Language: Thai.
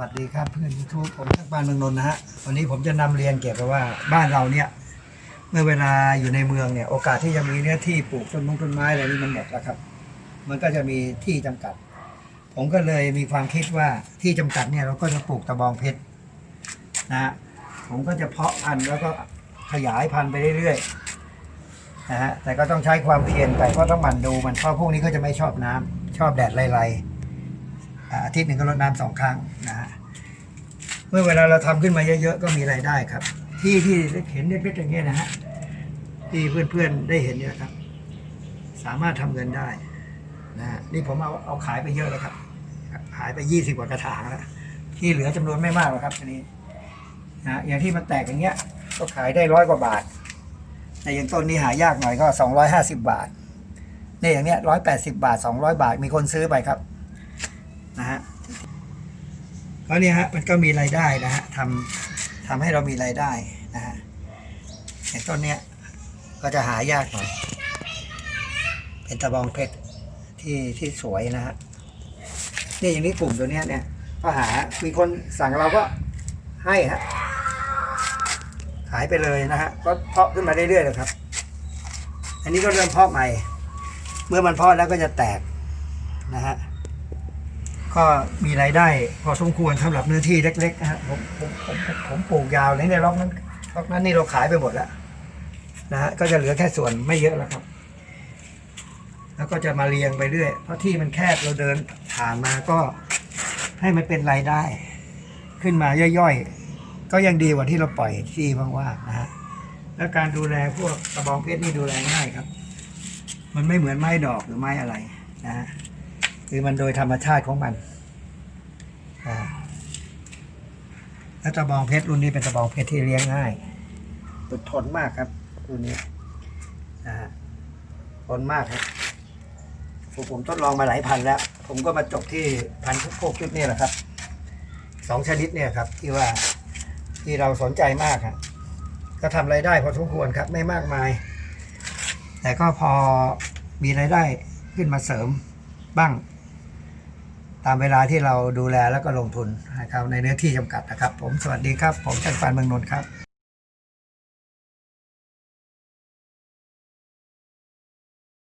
วัสดีครับเพื่อนยูทูบผมทักบ้านเมืองนนท์นะฮะวันนี้ผมจะนำเรียนเกี่ยวกับว่าบ้านเราเนี่ยเมื่อเวลาอยู่ในเมืองเนี่ยโอกาสที่จะมีเนื้อที่ปลูกต้นมงต้นไม้อะไรนี่มันหมดแล้วครับ มันก็จะมีที่จำกัด ผมก็เลยมีความคิดว่าที่จำกัดเนี่ยเราก็จะปลูกตะบองเพชรนะฮะผมก็จะเพาะพันธุ์แล้วก็ขยายพันธุ์ไปเรื่อยๆนะฮะแต่ก็ต้องใช้ความเพียรไปเพราะต้องหมั่นดูมันเพราะพวกนี้ก็จะไม่ชอบน้ำชอบแดดไล่ๆ อาทิตย์หนึ่งก็รดน้ำสองครั้งนะฮะเมื่อเวลาเราทำขึ้นมาเยอะๆก็มีรายได้ครับ ที่ที่เห็นเล็กๆอย่างเงี้ยนะฮะที่เพื่อนๆได้เห็นเนี่ยครับ สามารถทำเงินได้นะนี่ผมเอาเอาขายไปเยอะแล้วครับ ขายไปยี่สิบกว่ากระถางแล้วที่เหลือจำนวนไม่มากหรอกครับทีนี้นะอย่างที่มันแตกอย่างเงี้ย ก็ขายได้ร้อยกว่าบาท แต่อย่างต้นนี้หายากหน่อยก็สองร้อยห้าสิบบาทเนี่ยอย่างเนี้ยร้อยแปดสิบาทสองร้อยบาทมีคนซื้อไปครับ นะฮะเพราะเนี่ยฮะมันก็มีรายได้นะฮะทำทำให้เรามีรายได้นะฮะอย่างต้นเนี้ยก็จะหายากหน่อย เป็นตะบองเพชรที่ที่สวยนะฮะเนี่ยอย่างนี้กลุ่มตัวเนี้ยเนี่ยก็หา มีคนสั่งเราก็ให้ฮะหายไปเลยนะฮะก็เพาะขึ้นมาเรื่อยๆเลยครับ อันนี้ก็เริ่มเพาะใหม่ เมื่อมันเพาะแล้วก็จะแตกนะฮะ ก็มีรายได้ พอสมควรสำหรับเนื้อที่เล็กๆนะฮะผมผมผมผมผมปลูกยาวเลยในล็อกนั้นล็อกนั้นนี่เราขายไปหมดแล้วนะฮะก็จะเหลือแค่ส่วนไม่เยอะแล้วครับ แล้วก็จะมาเรียงไปเรื่อย เพราะที่มันแคบเราเดินผ่านมาก็ให้มันเป็นรายได้ ขึ้นมาย่อยๆ ก็ยังดีกว่าที่เราปล่อยที่ว่างๆนะฮะแล้วการดูแลพวกกระบองเพชรนี่ดูแลง่ายครับ มันไม่เหมือนไม้ดอกหรือไม้อะไรนะฮะ คือมันโดยธรรมชาติของมันแล้วตะบองเพชรรุ่นนี้เป็นตะบองเพชรที่เลี้ยงง่ายอดทนมากครับรุ่นนี้ทนมากครับผมผมทดลองมาหลายพันแล้ว ผมก็มาจบที่พันธุ์พวกชุดนี้แหละครับสองชนิดเนี่ยครับ ที่ว่าที่เราสนใจมากครับก็ทำไรายได้พอสมควรครับ ไม่มากมาย แต่ก็พอมีรายได้ขึ้นมาเสริมบ้าง ตามเวลาที่เราดูแลแล้วก็ลงทุนนะครับในเนื้อที่จำกัดนะครับ ผมสวัสดีครับ ผมจันฟันเมืองนนท์ครับ